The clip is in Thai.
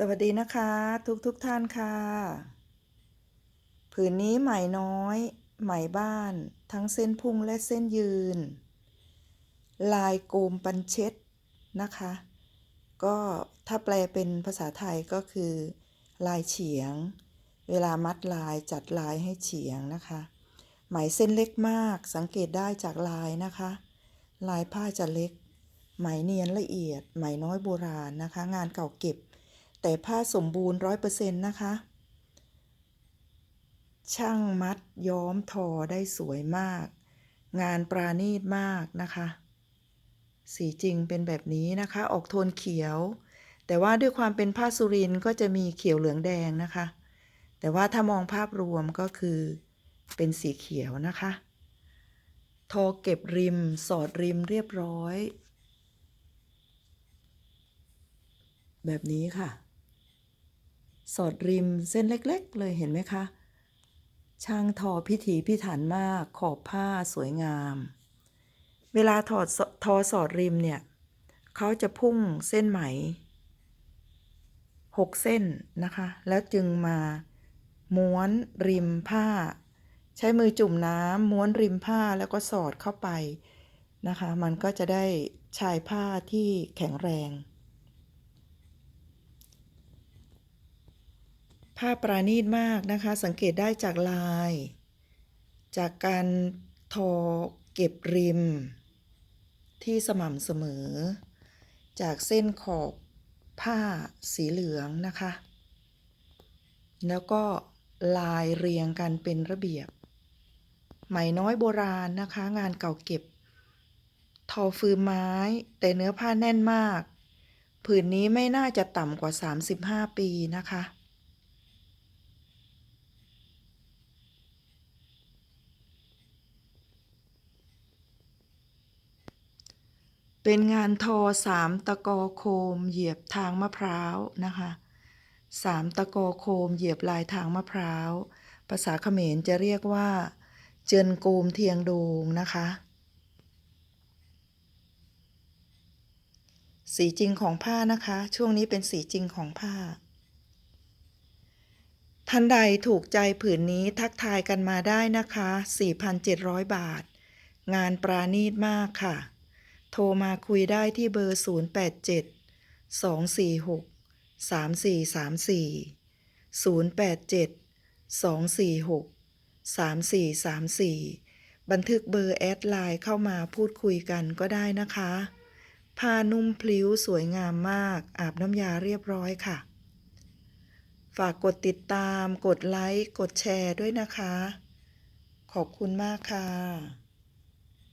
สวัสดีนะคะ ทุกทุกท่านค่ะ ผืนนี้ไหมน้อย ไหมบ้าน ทั้งเส้นพุ่งและเส้นยืน ลายโกมปันเช็ดนะคะ ก็ถ้าแปลเป็นภาษาไทยก็คือ ลายเฉียง เวลามัดลายจัดลายให้เฉียงนะคะ ไหมเส้นเล็กมากสังเกตได้จากลายนะคะ ลายผ้าจะเล็ก ไหมเนียนละเอียด ไหมน้อยโบราณนะคะ งานเก่าเก็บ แต่ผ้าสมบูรณ์ร้อยเปอร์เซ็นต์นะคะ ช่างมัดย้อมทอได้สวยมาก งานปราณีตมากนะคะ สีจริงเป็นแบบนี้นะคะ ออกโทนเขียว แต่ว่าด้วยความเป็นผ้าสุรินก็จะมีเขียวเหลืองแดงนะคะ แต่ว่าถ้ามองภาพรวมก็คือเป็นสีเขียวนะคะ ทอเก็บริมสอดริมเรียบร้อย แบบนี้ค่ะ สอดริมเส้นเล็กๆ เลยเห็นไหมคะ ช่างทอพิถีพิถันมากขอบผ้าสวยงาม เวลาถอดทอสอดริมเนี่ยเขาจะพุ่งเส้นไหมหกเส้นนะคะ แล้วจึงมาม้วนริมผ้า ใช้มือจุ่มน้ำม้วนริมผ้าแล้วก็สอดเข้าไปนะคะ มันก็จะได้ชายผ้าที่แข็งแรง ผ้าปราณีตมากนะคะ สังเกตได้จากลาย จากการทอเก็บริม ที่สม่ำเสมอ จากเส้นขอบผ้าสีเหลืองนะคะ แล้วก็ลายเรียงกันเป็นระเบียบ ไหมน้อยโบราณนะคะ งานเก่าเก็บ ทอฟืนไม้ แต่เนื้อผ้าแน่นมาก ผืนนี้ไม่น่าจะต่ำกว่า 35 ปีนะคะ เป็นงานทอสามตะกอโคม เหยียบทางมะพร้าวนะคะสามตะกอโคม เหยียบลายทางมะพร้าว ภาษาเขมรจะเรียกว่า เจินโกมเทียงโดงนะคะ สีจริงของผ้านะคะ ช่วงนี้เป็นสีจริงของผ้าท่านใดถูกใจผืนนี้ทักทายกันมาได้นะคะ 4,700 บาท งานปราณีตมากค่ะ โทรมาคุยได้ที่เบอร์ 087 246 3434 087 246 3434 บันทึกเบอร์แอดไลน์เข้ามาพูดคุยกันก็ได้นะคะ ผ้านุ่มพลิ้วสวยงามมาก อาบน้ำยาเรียบร้อยค่ะ ฝากกดติดตาม กดไลค์ กดแชร์ด้วยนะคะ ขอบคุณมากค่ะ